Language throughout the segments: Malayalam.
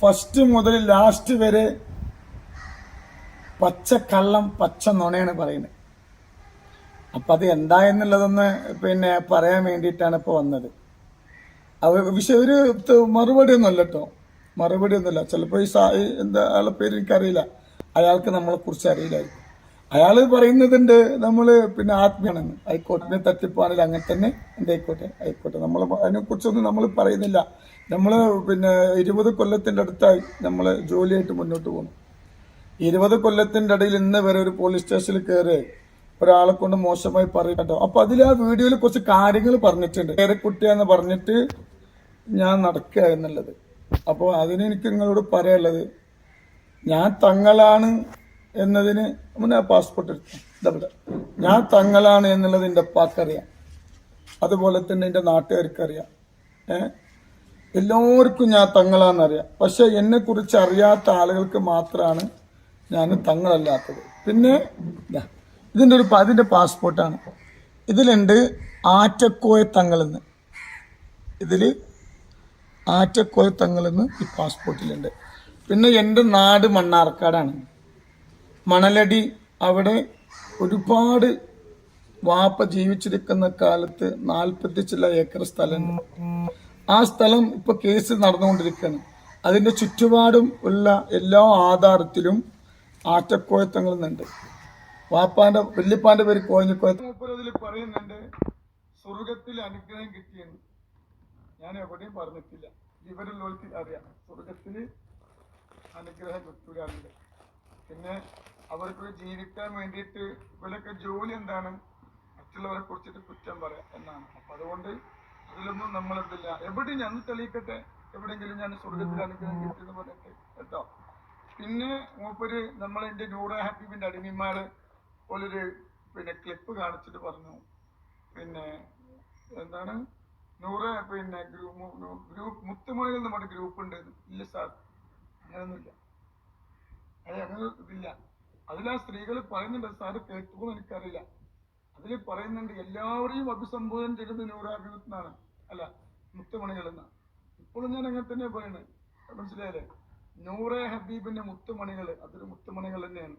ഫസ്റ്റ് മുതൽ ലാസ്റ്റ് വരെ പച്ച കള്ളം പച്ച നുണയാണ് പറയുന്നത്. അപ്പൊ അത് എന്താ എന്നുള്ളതൊന്ന് പിന്നെ പറയാൻ വേണ്ടിയിട്ടാണ് ഇപ്പൊ വന്നത്. അവ പക്ഷെ ഒരു മറുപടി ഒന്നുമല്ല കേട്ടോ. മറുപടി ഒന്നുമില്ല ചിലപ്പോൾ ഈ സാ എന്താ ആളെ പേര് എനിക്കറിയില്ല. അയാൾക്ക് നമ്മളെ കുറിച്ച് അറിയില്ലായിരിക്കും. അയാൾ പറയുന്നതുണ്ട് നമ്മൾ പിന്നെ ആത്മീയാണെന്ന് ഹൈക്കോർട്ടിനെ തട്ടിപ്പാണെങ്കിൽ അങ്ങനെ തന്നെ എന്തായിക്കോട്ടെ ആയിക്കോട്ടെ നമ്മൾ അതിനെക്കുറിച്ചൊന്നും നമ്മൾ പറയുന്നില്ല. നമ്മൾ പിന്നെ ഇരുപത് കൊല്ലത്തിന്റെ അടുത്തായി നമ്മൾ ജോലിയായിട്ട് മുന്നോട്ട് പോകുന്നു. ഇരുപത് കൊല്ലത്തിന്റെ ഇടയിൽ ഇന്ന് വരെ ഒരു പോലീസ് സ്റ്റേഷനിൽ കയറി ഒരാളെ കൊണ്ട് മോശമായി പറയുന്നുണ്ടോ അപ്പൊ അതിൽ ആ വീഡിയോയിൽ കുറച്ച് കാര്യങ്ങൾ പറഞ്ഞിട്ടുണ്ട്. കയറി കുട്ടിയാന്ന് പറഞ്ഞിട്ട് ഞാൻ നടക്കുക എന്നുള്ളത്. അപ്പോൾ അതിനെനിക്ക് നിങ്ങളോട് പറയാനുള്ളത് ഞാൻ തങ്ങളാണ് എന്നതിന് മുന്നേ പാസ്പോർട്ട് എടുത്തു. ഇതവിടെ ഞാൻ തങ്ങളാണ് എന്നുള്ളത് എന്റെ ഉപ്പാക്കറിയാം അതുപോലെ തന്നെ എന്റെ നാട്ടുകാർക്കറിയാം ഏഹ് എല്ലാവർക്കും ഞാൻ തങ്ങളാണെന്നറിയാം പക്ഷെ എന്നെ കുറിച്ച് അറിയാത്ത ആളുകൾക്ക് മാത്രമാണ് ഞാൻ തങ്ങളല്ലാത്തത്. പിന്നെ ഇതിന്റെ ഒരു അതിന്റെ പാസ്പോർട്ടാണ് ഇതിലുണ്ട് ആറ്റക്കോയ തങ്ങളെന്ന്. ഇതിൽ ആറ്റക്കോയ തങ്ങളെന്ന് ഈ പാസ്പോർട്ടിലുണ്ട് പിന്നെ എന്റെ നാട് മണ്ണാർക്കാടാണ്. മണലടി അവിടെ ഒരുപാട് വാപ്പ ജീവിച്ചിരിക്കുന്ന കാലത്ത് നാൽപ്പത്തി ചില ഏക്കർ സ്ഥലമുണ്ട്. ആ സ്ഥലം ഇപ്പൊ കേസ് നടന്നുകൊണ്ടിരിക്കുകയാണ്. അതിന്റെ ചുറ്റുപാടും ഉള്ള എല്ലാ ആധാരത്തിലും ആറ്റക്കോയത്തങ്ങൾ ഉണ്ട് വാപ്പാന്റെ വല്യപ്പാന്റെ പേര് കോയഞ്ഞിക്കോയത്തങ്ങൾ അതിൽ പറയുന്നുണ്ട് സ്വർഗത്തിൽ അനുഗ്രഹം കിട്ടിയെന്ന്. ഞാൻ എവിടെയും പറഞ്ഞിട്ടില്ല. ഇവരുള്ളവർക്ക് അറിയാം. സ്വർഗത്തിൽ അനുഗ്രഹം കിട്ടുകയാണുണ്ട് പിന്നെ അവർക്ക് ജീവിക്കാൻ വേണ്ടിയിട്ട് ഇവരൊക്കെ ജോലി എന്താണ്? മറ്റുള്ളവരെ കുറിച്ചിട്ട് കുറ്റം പറയാം എന്നാണ്. അപ്പൊ അതുകൊണ്ട് അതിലൊന്നും നമ്മളെന്തില്ല എവിടെ ഞാൻ തെളിയിക്കട്ടെ? എവിടെയെങ്കിലും ഞാൻ സ്വർഗത്തിൽ അനുഗ്രഹം കിട്ടിയെന്ന് പറഞ്ഞിട്ട് കേട്ടോ. പിന്നെ മൂപ്പര് നമ്മൾ എന്റെ നൂറ ഹബീബിന്റെ അടിമന്മാര് പോലൊരു പിന്നെ ക്ലിപ്പ് കാണിച്ചിട്ട് പറഞ്ഞു. പിന്നെ എന്താണ്? നൂറ് പിന്നെ ഗ്രൂപ്പ് മുത്തുമണികൾ നമ്മുടെ ഗ്രൂപ്പ് ഉണ്ട് ഇല്ല സാർ അങ്ങനെയൊന്നുമില്ല അത് അങ്ങനെ ഇതില്ല അതിൽ ആ സ്ത്രീകൾ പറയുന്നുണ്ട് സാറ് കേട്ടുപോകും എനിക്കറിയില്ല. അതിൽ പറയുന്നുണ്ട് എല്ലാവരെയും അഭിസംബോധന ചെയ്യുന്നത് നൂറാഭിമുഖനാണ് അല്ല മുത്തുമണികൾ എന്നാണ് ഇപ്പോഴും ഞാൻ അങ്ങനെ തന്നെ പറയുന്നത് മനസ്സിലായാലേ നൂറെ ഹബീബിന്റെ മുത്തുമണികൾ അതൊരു മുത്തുമണികൾ തന്നെയാണ്.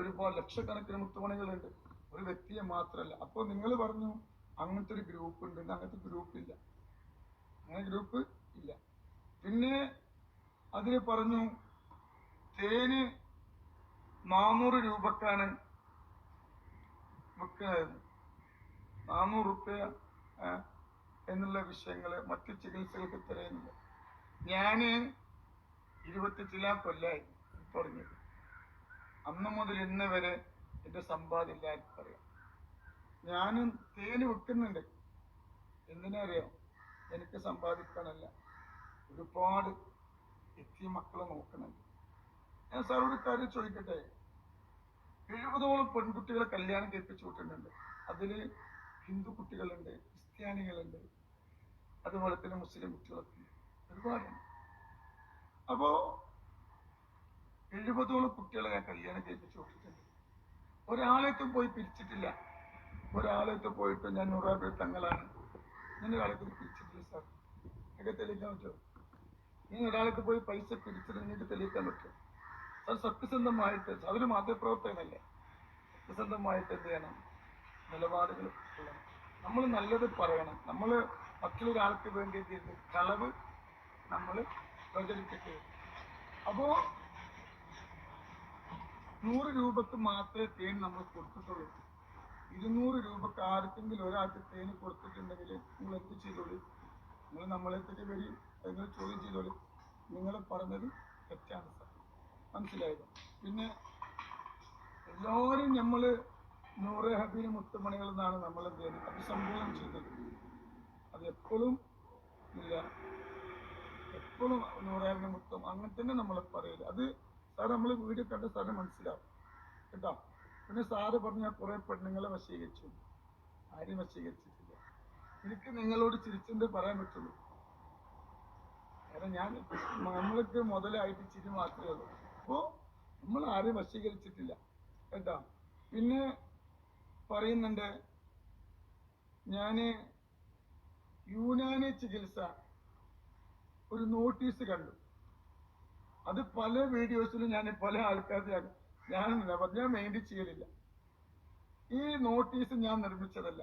ഒരുപാട് ലക്ഷക്കണക്കിന് മുത്തുമണികളുണ്ട്. ഒരു വ്യക്തിയെ മാത്രമല്ല അപ്പോൾ നിങ്ങൾ പറഞ്ഞു അങ്ങനത്തെ ഒരു ഗ്രൂപ്പ് ഉണ്ട് അങ്ങനത്തെ ഗ്രൂപ്പ് ഇല്ല. അങ്ങനെ ഗ്രൂപ്പ് ഇല്ല. പിന്നെ അതിൽ പറഞ്ഞു തേന് നാനൂറ് രൂപക്കാണ് വിൽക്കുന്നത്. നാനൂറ് റുപ്യ എന്നുള്ള വിഷയങ്ങൾ മറ്റു ചികിത്സകൾക്ക് തരുന്നില്ല ഞാൻ ഇരുപത്തി ചില കൊല്ലായി തുടങ്ങിയത് അന്ന് മുതൽ ഇന്ന് വരെ എന്റെ സമ്പാദ്യം എല്ലാവർക്കും അറിയാം ഞാനും തേന് വെക്കുന്നുണ്ട് എന്തിനറിയോ? എനിക്ക് സമ്പാദിക്കാനല്ല. ഒരുപാട് എത്തിയ മക്കളെ നോക്കുന്നുണ്ട് ഞാൻ സാറോട് കാര്യം ചോദിക്കട്ടെ? എഴുപതോളം പെൺകുട്ടികളെ കല്യാണം കേൾപ്പിച്ചു വിട്ടിട്ടുണ്ട്. അതിൽ ഹിന്ദു കുട്ടികളുണ്ട് ക്രിസ്ത്യാനികളുണ്ട്. അതുപോലെ തന്നെ മുസ്ലിം കുട്ടികളൊക്കെ. ഒരുപാടുണ്ട് അപ്പോ എഴുപതോളം കുട്ടികളെ ഞാൻ കല്യാണം കേൾപ്പിച്ചു വിട്ടിട്ടുണ്ട്. ഒരാളെത്തും പോയി പിരിച്ചിട്ടില്ല. ഒരാളെത്ത് പോയിട്ട് ഞാൻ നൂറാബി തങ്ങളാണ്. ഞാൻ ഒരാളെത്തും പിരിച്ചിട്ടില്ല സാർ. എനിക്ക് തെളിയിക്കാൻ പറ്റുമോ? ഇനി ഒരാൾക്ക് പോയി പൈസ പിരിച്ചിട്ട് നിങ്ങൾക്ക് തെളിയിക്കാൻ പറ്റുമോ? അത് സത്യസന്ധമായിട്ട് അതൊരു മാധ്യമപ്രവർത്തകനല്ലേ? സത്യസന്ധമായിട്ട് എന്ത് ചെയ്യണം? നിലപാടുകൾ നമ്മൾ നല്ലത് പറയണം. നമ്മൾ മറ്റൊരാൾക്ക് വേണ്ടി ചെയ്യരുത്? കളവ് നമ്മൾ പ്രചരിപ്പിക്കരുത് അപ്പോ നൂറ് രൂപക്ക് മാത്രമേ തേൻ നമ്മൾ കൊടുത്തിട്ടുള്ളൂ. ഇരുന്നൂറ് രൂപക്ക് ആർക്കെങ്കിലും ഒരാൾക്ക് തേന് കൊടുത്തിട്ടുണ്ടെങ്കിൽ നിങ്ങൾ എന്ത് ചെയ്തോളൂ? നിങ്ങൾ നമ്മളെ തെറ്റി വരി നിങ്ങൾ ചോദ്യം ചെയ്തോളൂ. നിങ്ങൾ പറഞ്ഞത് തെറ്റാണ് സാർ. മനസ്സിലായത്. പിന്നെ എല്ലാവരും നമ്മൾ നൂറ് ഹബീന് മുത്തുമണികൾ എന്നാണ് നമ്മൾ എന്ത് ചെയ്യുന്നത് അഭിസംബോധന ചെയ്തത്. അത് എപ്പോഴും ഇല്ല. എപ്പോഴും നൂറായിരം മുത്തും അങ്ങനെ തന്നെ നമ്മൾ പറയില്ല അത് സാർ നമ്മൾ വീഡിയോ കണ്ട സാറിന് മനസ്സിലാവും. കേട്ടോ? പിന്നെ സാറ് പറഞ്ഞ കുറെ പെണ്ണുങ്ങളെ വശീകരിച്ചു. ആരും വശീകരിച്ചിട്ടില്ല. എനിക്ക് നിങ്ങളോട് ചിരിച്ചിട്ട് പറയാൻ പറ്റുള്ളൂ. കാരണം ഞാൻ നമ്മൾക്ക് മുതലായിട്ട് ചിരി മാത്രമേ ഉള്ളൂ. അപ്പോ നമ്മൾ ആരെയും വശീകരിച്ചിട്ടില്ല. കേട്ടോ? പിന്നെ പറയുന്നുണ്ട് ഞാൻ യൂനാനി ചികിത്സ ഒരു നോട്ടീസ് കണ്ടു. അത് പല വീഡിയോസിലും ഞാൻ പല ആൾക്കാരുടെ ഞാൻ ഞാൻ മെയിന്റ് ചെയ്യലില്ല. ഈ നോട്ടീസ് ഞാൻ നിർമ്മിച്ചതല്ല.